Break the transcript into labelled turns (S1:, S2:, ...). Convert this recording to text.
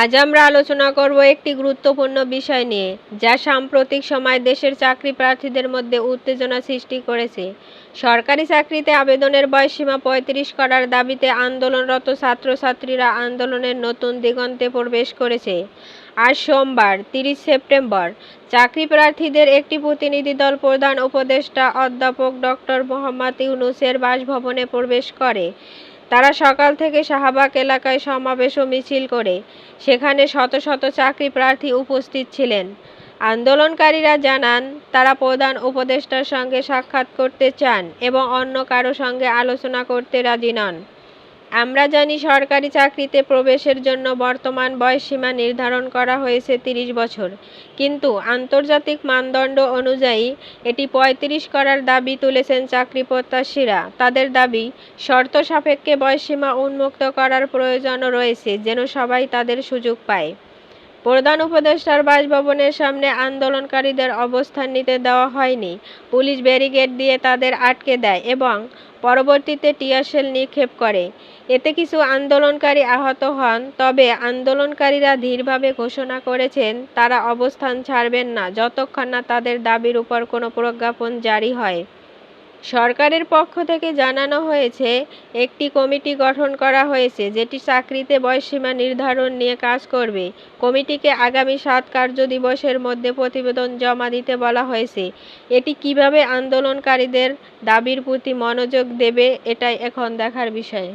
S1: আজ আমরা আলোচনা করব একটি গুরুত্বপূর্ণ বিষয় নিয়ে, যা সাম্প্রতিক সময় দেশের চাকরি প্রার্থীদের মধ্যে উত্তেজনা সৃষ্টি করেছে। সরকারি চাকরিতে আবেদনের বয়সসীমা পঁয়ত্রিশ করার দাবিতে আন্দোলনরত ছাত্রছাত্রীরা আন্দোলনের নতুন দিগন্তে প্রবেশ করেছে। আজ সোমবার, তিরিশ সেপ্টেম্বর, চাকরি প্রার্থীদের একটি প্রতিনিধি দল প্রধান উপদেষ্টা অধ্যাপক ডক্টর মোহাম্মদ ইউনুসের বাসভবনে প্রবেশ করে। তারা সকাল থেকে শাহবাগ এলাকায় সমাবেশ ও মিছিল করে। সেখানে শত শত চাকরি প্রার্থী উপস্থিত ছিলেন। আন্দোলনকারীরা জানান, তারা প্রধান উপদেষ্টার সঙ্গে সাক্ষাৎ করতে চান এবং অন্য কারও সঙ্গে আলোচনা করতে রাজি নন। আমরা জানি সরকারি চাকরিতে প্রবেশের জন্য বর্তমান বয়সসীমা নির্ধারণ করা হয়েছে তিরিশ বছর। কিন্তু আন্তর্জাতিক মানদণ্ড অনুযায়ী এটি পঁয়ত্রিশ করার দাবি তুলেছেন চাকরি প্রত্যাশীরা। তাদের দাবি, শর্ত সাপেক্ষে বয়সসীমা উন্মুক্ত করার প্রয়োজনও রয়েছে যেন সবাই তাদের সুযোগ পায়। প্রধান উপদেষ্টার বাসভবনের সামনে আন্দোলনকারীদের অবস্থান নিতে দেওয়া হয়নি। পুলিশ ব্যারিকেড দিয়ে তাদের আটকে দেয় এবং পরবর্তীতে টিয়ারশেল নিক্ষেপ করে। এতে কিছু আন্দোলনকারী আহত হন, তবে আন্দোলনকারীরা ধীরভাবে ঘোষণা করেছেন, তারা অবস্থান ছাড়বেন না, যতক্ষণ না তাদের দাবির উপর কোনো প্রজ্ঞাপন জারি হয়। সরকারের পক্ষ থেকে জানানো হয়েছে, একটি কমিটি গঠন করা হয়েছে যেটি চাকরিতে বয়সসীমা নির্ধারণ নিয়ে কাজ করবে। কমিটিকে আগামী সাত কার্য দিবসের মধ্যে প্রতিবেদন জমা দিতে বলা হয়েছে। এটি কীভাবে আন্দোলনকারীদের দাবির প্রতি মনোযোগ দেবে, এটাই এখন দেখার বিষয়।